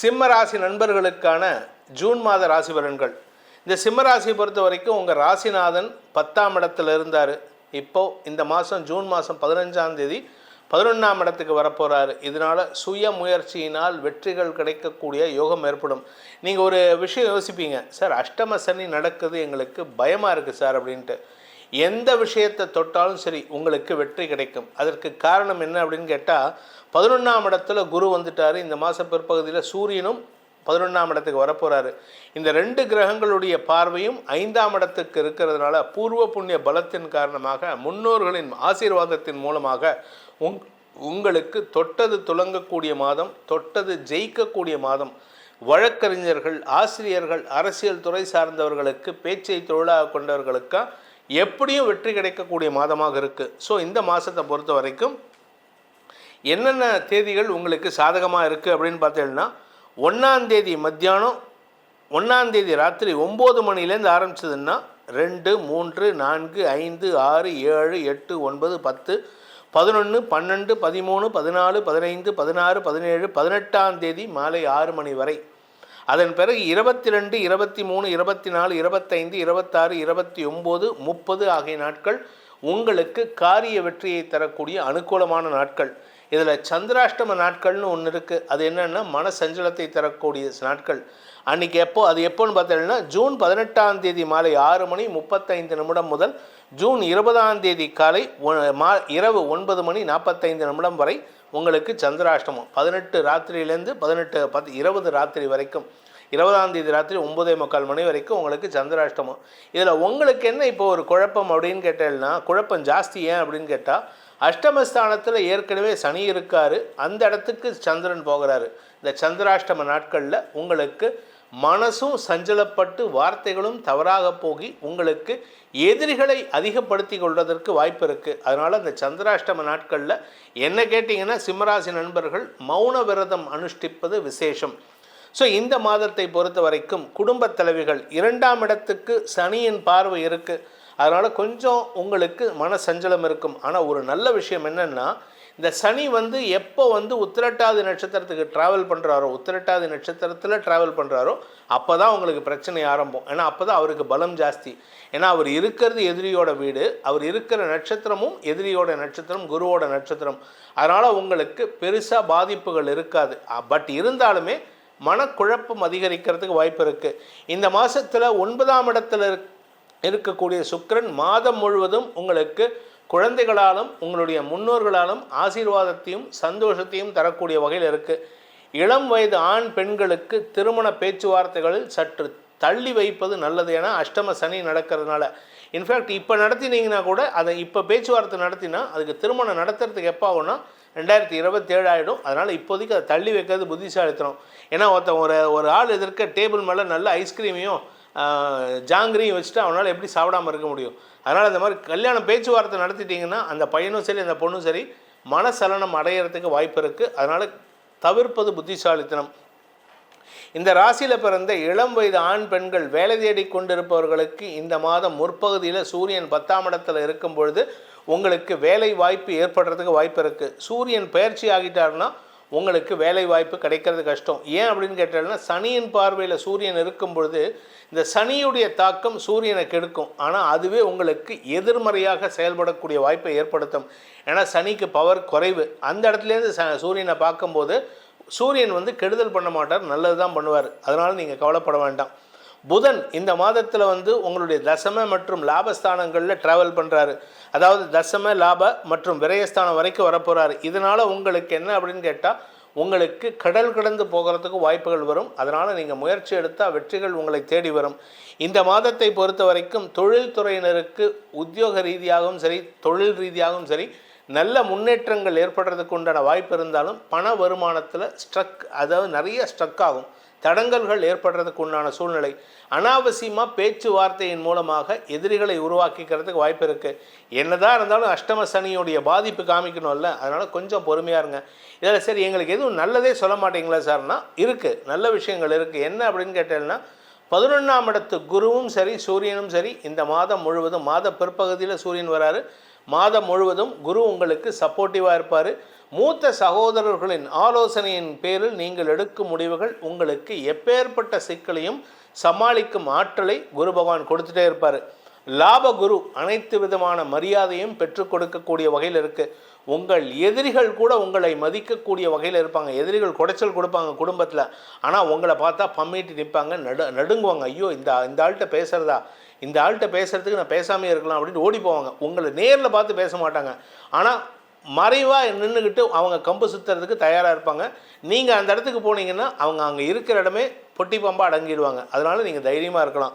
சிம்ம ராசி நண்பர்களுக்கான ஜூன் மாத ராசி பலன்கள். இந்த சிம்ம ராசியை பொறுத்த வரைக்கும் உங்கள் ராசிநாதன் பத்தாம் இடத்துல இருந்தார். இப்போது இந்த மாதம் ஜூன் மாதம் பதினஞ்சாம் தேதி பதினொன்றாம் இடத்துக்கு வரப்போகிறாரு இதனால் சுய முயற்சியினால் வெற்றிகள் கிடைக்கக்கூடிய யோகம் ஏற்படும். நீங்கள் ஒரு விஷயம் யோசிப்பீங்க சார் அஷ்டம சனி நடக்குது எங்களுக்கு பயமாக இருக்குது சார் அப்படின்ட்டு. எந்த விஷயத்தை தொட்டாலும் சரி உங்களுக்கு வெற்றி கிடைக்கும். அதற்கு காரணம் என்ன அப்படின்னு கேட்டால் பதினொன்றாம் இடத்துல குரு வந்துட்டார். இந்த மாத பிற்பகுதியில் சூரியனும் பதினொன்றாம் இடத்துக்கு வரப்போகிறாரு இந்த ரெண்டு கிரகங்களுடைய பார்வையும் ஐந்தாம் இடத்துக்கு இருக்கிறதுனால பூர்வ புண்ணிய பலத்தின் காரணமாக முன்னோர்களின் ஆசீர்வாதத்தின் மூலமாக உங் உங்களுக்கு தொட்டது துலங்கக்கூடிய மாதம் தொட்டது ஜெயிக்கக்கூடிய மாதம். வழக்கறிஞர்கள் ஆசிரியர்கள் அரசியல் துறை சார்ந்தவர்களுக்கு பேச்சை தொழிலாக கொண்டவர்களுக்கு எப்படியும் வெற்றி கிடைக்கக்கூடிய மாதமாக இருக்குது ஸோ இந்த மாதத்தை பொறுத்த வரைக்கும் என்னென்ன தேதிகள் உங்களுக்கு சாதகமாக இருக்குது அப்படின்னு பார்த்தீங்கன்னா ஒன்றாந்தேதி மத்தியானம் ஒன்றாந்தேதி ராத்திரி ஒம்பது மணிலேருந்து ஆரம்பிச்சதுன்னா ரெண்டு மூன்று நான்கு ஐந்து ஆறு ஏழு எட்டு ஒன்பது பத்து பதினொன்று பன்னெண்டு பதிமூணு பதினாலு பதினைந்து பதினாறு பதினேழு பதினெட்டாம் தேதி மாலை ஆறு மணி வரை. அதன் பிறகு இருபத்தி ரெண்டு இருபத்தி மூணு இருபத்தி நாலு இருபத்தைந்து இருபத்தாறு இருபத்தி ஒம்பது முப்பது ஆகிய நாட்கள் உங்களுக்கு காரிய வெற்றியை தரக்கூடிய அனுகூலமான நாட்கள். இதில் சந்திராஷ்டம நாட்கள்னு ஒன்று இருக்குது அது என்னென்னா மன சஞ்சலத்தை தரக்கூடிய நாட்கள். அன்றைக்கி எப்போ அது எப்போன்னு பார்த்தீங்கன்னா ஜூன் பதினெட்டாம் தேதி மாலை ஆறு மணி முப்பத்தைந்து நிமிடம் முதல் ஜூன் இருபதாம் தேதி காலை ஒ- மா இரவு ஒன்பது மணி நாற்பத்தைந்து நிமிடம் வரை உங்களுக்கு சந்திராஷ்டமம். பதினெட்டு ராத்திரியிலேருந்து பதினெட்டு பத்து இருபது ராத்திரி வரைக்கும் இருபதாம் தேதி ராத்திரி ஒம்பதே முக்கால் மணி வரைக்கும் உங்களுக்கு சந்திராஷ்டமம். இதில் உங்களுக்கு என்ன இப்போ ஒரு குழப்பம் அப்படின்னு கேட்டேன்னா குழப்பம் ஜாஸ்தி ஏன் அப்படின்னு கேட்டால் அஷ்டமஸ்தானத்தில் ஏற்கனவே சனி இருக்காரு அந்த இடத்துக்கு சந்திரன் போகிறாரு. இந்த சந்திராஷ்டம நாட்களில் உங்களுக்கு மனசும் சஞ்சலப்பட்டு வார்த்தைகளும் தவறாக போகி உங்களுக்கு எதிரிகளை அதிகப்படுத்தி கொள்வதற்கு வாய்ப்பு இருக்குது அதனால் அந்த சந்திராஷ்டம நாட்களில் என்ன கேட்டிங்கன்னா சிம்மராசி நண்பர்கள் மௌன விரதம் அனுஷ்டிப்பது விசேஷம். ஸோ இந்த மாதத்தை பொறுத்த வரைக்கும் குடும்பத் தலைவிகள் இரண்டாம் இடத்துக்கு சனியின் பார்வை இருக்குது அதனால் கொஞ்சம் உங்களுக்கு மன சஞ்சலம் இருக்கும். ஆனால் ஒரு நல்ல விஷயம் என்னென்னா இந்த சனி வந்து எப்போ வந்து உத்திரட்டாதி நட்சத்திரத்துக்கு ட்ராவல் பண்ணுறாரோ உத்திரட்டாதி நட்சத்திரத்தில் ட்ராவல் பண்ணுறாரோ அப்போ தான் உங்களுக்கு பிரச்சனை ஆரம்பம். ஏன்னா அப்போ தான் அவருக்கு பலம் ஜாஸ்தி. ஏன்னா அவர் இருக்கிறது எதிரியோட வீடு அவர் இருக்கிற நட்சத்திரமும் எதிரியோட நட்சத்திரம் குருவோட நட்சத்திரம். அதனால் உங்களுக்கு பெருசாக பாதிப்புகள் இருக்காது. பட் இருந்தாலுமே மனக்குழப்பம் அதிகரிக்கிறதுக்கு வாய்ப்பு இருக்குது இந்த மாதத்தில் ஒன்பதாம் இடத்துல இருக்- இருக்கக்கூடிய சுக்கிரன் மாதம் முழுவதும் உங்களுக்கு குழந்தைகளாலும் உங்களுடைய முன்னோர்களாலும் ஆசீர்வாதத்தையும் சந்தோஷத்தையும் தரக்கூடிய வகையில் இருக்குது இளம் வயது ஆண் பெண்களுக்கு திருமண பேச்சுவார்த்தைகளில் சற்று தள்ளி வைப்பது நல்லது. ஏன்னா அஷ்டம சனி நடக்கிறதுனால. இன்ஃபேக்ட் இப்போ நடத்தினீங்கன்னா கூட அதை இப்போ பேச்சுவார்த்தை நடத்தினா அதுக்கு திருமணம் நடத்துறதுக்கு எப்போ ஆகும்னா ரெண்டாயிரத்தி இருபத்தேழு ஆகிடும் அதனால் இப்போதைக்கு அதை தள்ளி வைக்கிறது புத்திசாலித்தனம். ஏன்னா ஒருத்தன் ஒரு ஒரு ஆள் எதிர்க்க டேபிள் மேலே நல்ல ஐஸ்கிரீமையும் ஜாங்கிரியும் வச்சுட்டு அவனால் எப்படி சாப்பிடாம இருக்க முடியும்? அதனால் இந்த மாதிரி கல்யாணம் பேச்சுவார்த்தை நடத்திட்டிங்கன்னா அந்த பையனும் சரி அந்த பொண்ணும் சரி மனசலனம் அடையிறதுக்கு வாய்ப்பு இருக்குது அதனால் தவிர்ப்பது புத்திசாலித்தனம். இந்த ராசியில் பிறந்த இளம் வயது ஆண் பெண்கள் வேலை தேடி கொண்டிருப்பவர்களுக்கு இந்த மாதம் முற்பகுதியில் சூரியன் பத்தாம் இடத்துல இருக்கும் பொழுது உங்களுக்கு வேலை வாய்ப்பு ஏற்படுறதுக்கு வாய்ப்பு இருக்குது சூரியன் பயிற்சி ஆகிட்டாருன்னா உங்களுக்கு வேலை வாய்ப்பு கிடைக்கிறது கஷ்டம். ஏன் அப்படின்னு கேட்டால்னா சனியின் பார்வையில் சூரியன் இருக்கும் பொழுது இந்த சனியுடைய தாக்கம் சூரியனை கெடுக்கும். ஆனால் அதுவே உங்களுக்கு எதிர்மறையாக செயல்படக்கூடிய வாய்ப்பை ஏற்படுத்தும். ஏன்னா சனிக்கு பவர் குறைவு. அந்த இடத்துலேருந்து ச சூரியனை பார்க்கும்போது சூரியன் வந்து கெடுதல் பண்ண மாட்டார் நல்லது தான் பண்ணுவார். அதனால் நீங்கள் கவலைப்பட வேண்டாம். புதன் இந்த மாதத்தில் வந்து உங்களுடைய தசம மற்றும் லாபஸ்தானங்களில் ட்ராவல் பண்ணுறாரு அதாவது தசம லாப மற்றும் விரயஸ்தானம் வரைக்கும் வரப்போகிறாரு இதனால் உங்களுக்கு என்ன அப்படின்னு கேட்டால் உங்களுக்கு கடல் கடந்து போகிறதுக்கு வாய்ப்புகள் வரும். அதனால் நீங்கள் முயற்சி எடுத்தால் வெற்றிகள் உங்களை தேடி வரும். இந்த மாதத்தை பொறுத்த வரைக்கும் தொழில்துறையினருக்கு உத்தியோக ரீதியாகவும் சரி தொழில் ரீதியாகவும் சரி நல்ல முன்னேற்றங்கள் ஏற்படுறதுக்கு உண்டான வாய்ப்பு இருந்தாலும் பண வருமானத்தில் ஸ்ட்ரக் அதாவது நிறைய ஸ்ட்ரக் ஆகும். தடங்கல்கள் ஏற்படுறதுக்கு உண்டான சூழ்நிலை. அனாவசியமாக பேச்சுவார்த்தையின் மூலமாக எதிரிகளை உருவாக்கிக்கிறதுக்கு வாய்ப்பு இருக்குது என்னதான் இருந்தாலும் அஷ்டம சனியுடைய பாதிப்பு காமிக்கணும்ல அதனால் கொஞ்சம் பொறுமையாக இருங்க. இதில் சரி எங்களுக்கு எதுவும் நல்லதே சொல்ல மாட்டீங்களா சார்னா இருக்குது நல்ல விஷயங்கள் இருக்குது என்ன அப்படின்னு கேட்டேன்னா பதினொன்றாம் இடத்து குருவும் சரி சூரியனும் சரி இந்த மாதம் முழுவதும் மாத பிற்பகுதியில் சூரியன் வராரு. மாதம் முழுவதும் குரு உங்களுக்கு சப்போர்ட்டிவாக இருப்பார். மூத்த சகோதரர்களின் ஆலோசனையின் பேரில் நீங்கள் எடுக்கும் முடிவுகள் உங்களுக்கு எப்பேற்பட்ட சிக்கலையும் சமாளிக்கும் ஆற்றலை குரு பகவான் கொடுத்துட்டே இருப்பார். லாப குரு அனைத்து விதமான மரியாதையும் பெற்றுக் கொடுக்கக்கூடிய வகையில் இருக்கு. உங்கள் எதிரிகள் கூட உங்களை மதிக்கக்கூடிய வகையில் இருப்பாங்க. எதிரிகள் குடைச்சல் கொடுப்பாங்க குடும்பத்தில். ஆனால் உங்களை பார்த்தா பம்மிட்டு நிற்பாங்க நடு நடுங்குவாங்க. ஐயோ இந்த இந்த ஆள்கிட்ட பேசுகிறதா இந்த ஆள்கிட்ட பேசுகிறதுக்கு நான் பேசாமே இருக்கலாம் அப்படின்னு ஓடி போவாங்க. உங்களை நேரில் பார்த்து பேச மாட்டாங்க. ஆனால் மறைவாக நின்றுக்கிட்டு அவங்க கம்பு சுற்றுறதுக்கு தயாராக இருப்பாங்க. நீங்கள் அந்த இடத்துக்கு போனீங்கன்னா அவங்க அங்கே இருக்கிற இடமே பொட்டி பம்பாக அடங்கிடுவாங்க. அதனால் நீங்கள் தைரியமாக இருக்கலாம்.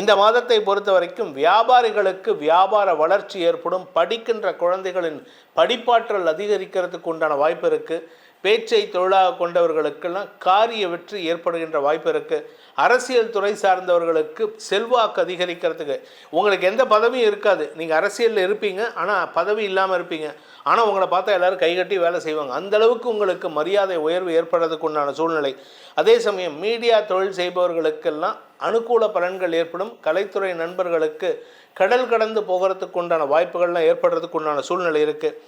இந்த மாதத்தை பொறுத்த வரைக்கும் வியாபாரிகளுக்கு வியாபார வளர்ச்சி ஏற்படும். படிக்கின்ற குழந்தைகளின் படிப்பாற்றல் அதிகரிக்கிறதுக்கு உண்டான வாய்ப்பு இருக்குது பேச்சை தொழிலாக கொண்டவர்களுக்கெல்லாம் காரிய வெற்றி ஏற்படுகின்ற வாய்ப்பு இருக்குது அரசியல் துறை சார்ந்தவர்களுக்கு செல்வாக்கு அதிகரிக்கிறதுக்கு. உங்களுக்கு எந்த பதவியும் இருக்காது. நீங்கள் அரசியலில் இருப்பீங்க. ஆனால் பதவி இல்லாமல் இருப்பீங்க. ஆனால் உங்களை பார்த்தா எல்லோரும் கைகட்டி வேலை செய்வாங்க. அந்தளவுக்கு உங்களுக்கு மரியாதை உயர்வு ஏற்படுறதுக்கு உண்டான சூழ்நிலை. அதே சமயம் மீடியா தொழில் செய்பவர்களுக்கெல்லாம் அனுகூல பலன்கள் ஏற்படும். கலைத்துறை நண்பர்களுக்கு கடல் கடந்து போகிறதுக்கு உண்டான வாய்ப்புகள்லாம் ஏற்படுறதுக்கு உண்டான சூழ்நிலை இருக்குது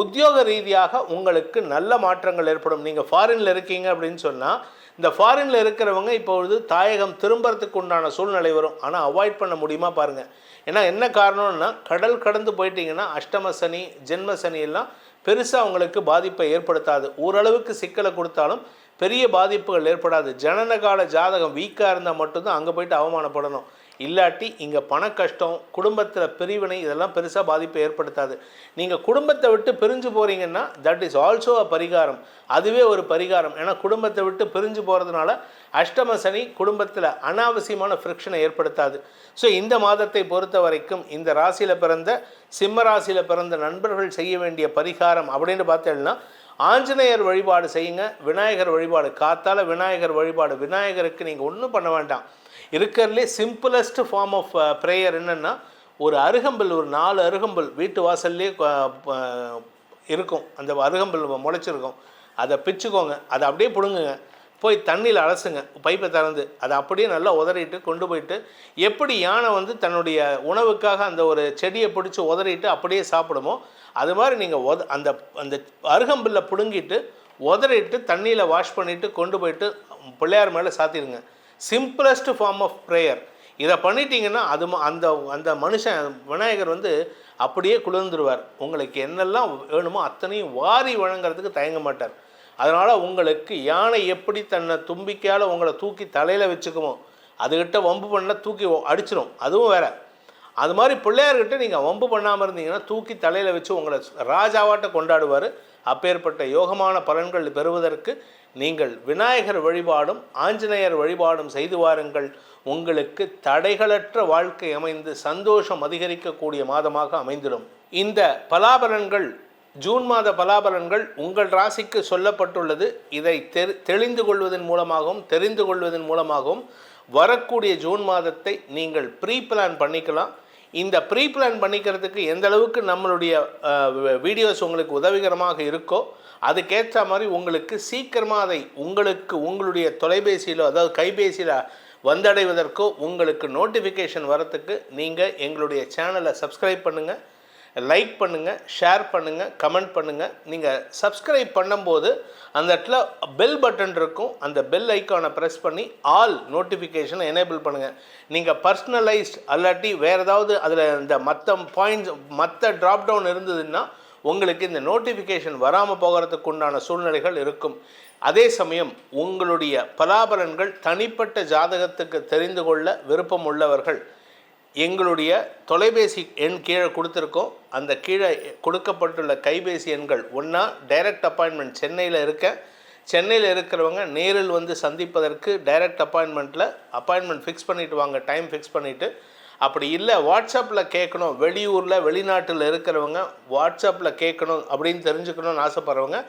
உத்தியோக ரீதியாக உங்களுக்கு நல்ல மாற்றங்கள் ஏற்படும். நீங்கள் ஃபாரினில் இருக்கீங்க அப்படின்னு சொன்னால் இந்த ஃபாரினில் இருக்கிறவங்க இப்பொழுது தாயகம் திரும்புறதுக்கு உண்டான சூழ்நிலை வரும். ஆனால் அவாய்ட் பண்ண முடியுமா பாருங்கள் ஏன்னா என்ன காரணம்னா கடல் கடந்து போயிட்டீங்கன்னா அஷ்டம சனி ஜென்ம சனி எல்லாம் பெருசாக அவங்களுக்கு பாதிப்பை ஏற்படுத்தாது. ஓரளவுக்கு சிக்கலை கொடுத்தாலும் பெரிய பாதிப்புகள் ஏற்படாது. ஜனனகால ஜாதகம் வீக்காக இருந்தால் மட்டும்தான் அங்கே போயிட்டு அவமானப்படணும். இல்லாட்டி இங்கே பண கஷ்டம் குடும்பத்தில் பிரிவினை இதெல்லாம் பெருசாக பாதிப்பை ஏற்படுத்தாது. நீங்கள் குடும்பத்தை விட்டு பிரிஞ்சு போகிறீங்கன்னா தட் இஸ் ஆல்சோ அ பரிகாரம். அதுவே ஒரு பரிகாரம். ஏன்னா குடும்பத்தை விட்டு பிரிஞ்சு போகிறதுனால அஷ்டம சனி குடும்பத்தில் அனாவசியமான ஃப்ரிக்ஷனை ஏற்படுத்தாது. ஸோ இந்த மாதத்தை பொறுத்த வரைக்கும் இந்த ராசியில் பிறந்த சிம்ம ராசியில் பிறந்த நண்பர்கள் செய்ய வேண்டிய பரிகாரம் அப்படின்னு பார்த்தேன்னா ஆஞ்சநேயர் வழிபாடு செய்யுங்க விநாயகர் வழிபாடு. காத்தால விநாயகர் வழிபாடு. விநாயகருக்கு நீங்கள் ஒன்றும் பண்ண வேண்டாம். இருக்கிறதுலே சிம்பிளஸ்ட் ஃபார்ம் ஆஃப் ப்ரேயர் என்னென்னா ஒரு அருகம்பல் ஒரு நாலு அருகம்புல் வீட்டு வாசல்லே இருக்கும். அந்த அருகம்பல் முளைச்சிருக்கும். அதை பிச்சுக்கோங்க. அதை அப்படியே பிடுங்குங்க. போய் தண்ணியில் அலசுங்க. பைப்பை திறந்து அதை அப்படியே நல்லா உதறிட்டு கொண்டு போயிட்டு எப்படி யானை வந்து தன்னுடைய உணவுக்காக அந்த ஒரு செடியை பிடிச்சி உதறிட்டு அப்படியே சாப்பிடுமோ அது மாதிரி நீங்கள் உத அந்த அந்த அருகம்பில்லை பிடுங்கிட்டு உதறிட்டு தண்ணியில் வாஷ் பண்ணிவிட்டு கொண்டு போயிட்டு பிள்ளையார் மேலே சாத்திடுங்க சிம்பிளஸ்ட் ஃபார்ம் ஆஃப் ப்ரேயர் இதை பண்ணிட்டீங்கன்னா அது ம- அந்த அந்த மனுஷன் விநாயகர் வந்து அப்படியே குளிர்ந்துருவார். உங்களுக்கு என்னெல்லாம் வேணுமோ அத்தனையும் வாரி வழங்குறதுக்கு தயங்க மாட்டார். அதனால் உங்களுக்கு யானை எப்படி தன்னை தும்பிக்கையால் உங்களை தூக்கி தலையில் வச்சுக்குமோ அதுக்கிட்ட வம்பு பண்ண தூக்கி அடிச்சிடும் அதுவும் வேற. அது மாதிரி பிள்ளையார்கிட்ட நீங்கள் வம்பு பண்ணாமல் இருந்தீங்கன்னா தூக்கி தலையில் வச்சு உங்களை ராஜாவாட்ட கொண்டாடுவார். அப்பேற்பட்ட யோகமான பலன்கள் பெறுவதற்கு நீங்கள் விநாயகர் வழிபாடும் ஆஞ்சநேயர் வழிபாடும் செய்து வாருங்கள். உங்களுக்கு தடைகளற்ற வாழ்க்கை அமைந்து சந்தோஷம் அதிகரிக்கக்கூடிய மாதமாக அமைந்திடும். இந்த பலாபலன்கள் ஜூன் மாத பலாபலன்கள் உங்கள் ராசிக்கு சொல்லப்பட்டுள்ளது. இதை தெரி தெளிந்து கொள்வதன் மூலமாகவும் தெரிந்து கொள்வதன் மூலமாகவும் வரக்கூடிய ஜூன் மாதத்தை நீங்கள் ப்ரீ பிளான் பண்ணிக்கலாம். இந்த ப்ரீ பிளான் பண்ணிக்கிறதுக்கு எந்த அளவுக்கு நம்மளுடைய வீடியோஸ் உங்களுக்கு உதவிகரமாக இருக்கோ அதுக்கேற்ற மாதிரி உங்களுக்கு சீக்கிரமாக அதை உங்களுக்கு உங்களுடைய தொலைபேசியிலோ அதாவது கைபேசியில் வந்தடைவதற்கோ உங்களுக்கு நோட்டிஃபிகேஷன் வரத்துக்கு நீங்கள் எங்களுடைய சேனலை சப்ஸ்கிரைப் பண்ணுங்கள் லைக் பண்ணுங்கள் ஷேர் பண்ணுங்கள் கமெண்ட் பண்ணுங்கள் நீங்கள் சப்ஸ்கிரைப் பண்ணும்போது அந்த இடத்துல பெல் பட்டன் இருக்கும். அந்த பெல் ஐக்கானை ப்ரெஸ் பண்ணி ஆல் நோட்டிஃபிகேஷனை எனேபிள் பண்ணுங்கள் நீங்கள் பர்சனலைஸ்ட் அல்லாட்டி வேறு ஏதாவது அதில் இந்த மற்ற பாயிண்ட்ஸ் மற்ற ட்ராப் டவுன் இருந்ததுன்னா உங்களுக்கு இந்த நோட்டிஃபிகேஷன் வராமல் போகிறதுக்கு உண்டான சூழ்நிலைகள் இருக்கும். அதே சமயம் உங்களுடைய பலாபலன்கள் தனிப்பட்ட ஜாதகத்துக்கு தெரிந்து கொள்ள விருப்பம் உள்ளவர்கள் எங்களுடைய தொலைபேசி எண் கீழே கொடுத்துருக்கோம். அந்த கீழே கொடுக்கப்பட்டுள்ள கைபேசி எண்கள் ஒன்றா டைரக்ட் அப்பாயின்மெண்ட் சென்னையில் இருக்க. சென்னையில் இருக்கிறவங்க நேரில் வந்து சந்திப்பதற்கு டைரக்ட் அப்பாயின்மெண்ட்டில் அப்பாயின்மெண்ட் ஃபிக்ஸ் பண்ணிவிட்டு வாங்க டைம் ஃபிக்ஸ் பண்ணிவிட்டு அப்படி இல்லை வாட்ஸ்அப்பில் கேட்கணும். வெளியூரில் வெளிநாட்டில் இருக்கிறவங்க வாட்ஸ்அப்பில் கேட்கணும் அப்படின்னு தெரிஞ்சுக்கணும்னு ஆசைப்பட்றவங்க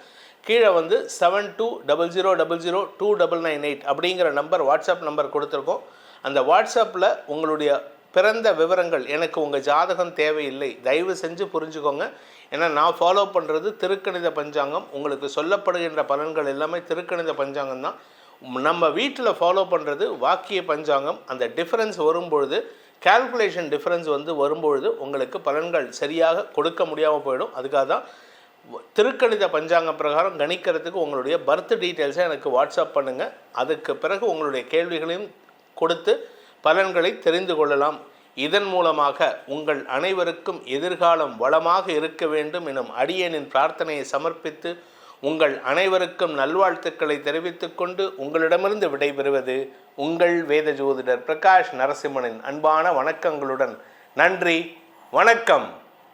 கீழே வந்து seven two double zero double zero two double nine eight அப்படிங்கிற நம்பர் வாட்ஸ்அப் நம்பர் கொடுத்துருக்கோம். அந்த வாட்ஸ்அப்பில் உங்களுடைய பிறந்த விவரங்கள். எனக்கு உங்கள் ஜாதகம் தேவையில்லை. தயவு செஞ்சு புரிஞ்சுக்கோங்க. ஏன்னா நான் ஃபாலோ பண்ணுறது திருக்கணித பஞ்சாங்கம். உங்களுக்கு சொல்லப்படுகின்ற பலன்கள் எல்லாமே திருக்கணித பஞ்சாங்கம் தான். நம்ம வீட்டில் ஃபாலோ பண்ணுறது வாக்கிய பஞ்சாங்கம். அந்த டிஃப்ரென்ஸ் வரும்பொழுது கால்குலேஷன் டிஃப்ரென்ஸ் வந்து வரும்பொழுது உங்களுக்கு பலன்கள் சரியாக கொடுக்க முடியாமல் போயிடும். அதுக்காக தான் திருக்கணித பஞ்சாங்க பிரகாரம் கணிக்கிறதுக்கு உங்களுடைய பர்த் டீட்டெயில்ஸை எனக்கு வாட்ஸ்அப் பண்ணுங்கள் அதுக்கு பிறகு உங்களுடைய கேள்விகளையும் கொடுத்து பலன்களை தெரிந்து கொள்ளலாம். இதன் மூலமாக உங்கள் அனைவருக்கும் எதிர்காலம் வளமாக இருக்க வேண்டும் எனும் அடியனின் பிரார்த்தனையை சமர்ப்பித்து உங்கள் அனைவருக்கும் நல்வாழ்த்துக்களை தெரிவித்துக் கொண்டு உங்களிடமிருந்து விடைபெறுவது உங்கள் வேத ஜோதிடர் பிரகாஷ் நரசிம்மனின் அன்பான வணக்கங்களுடன். நன்றி. வணக்கம்.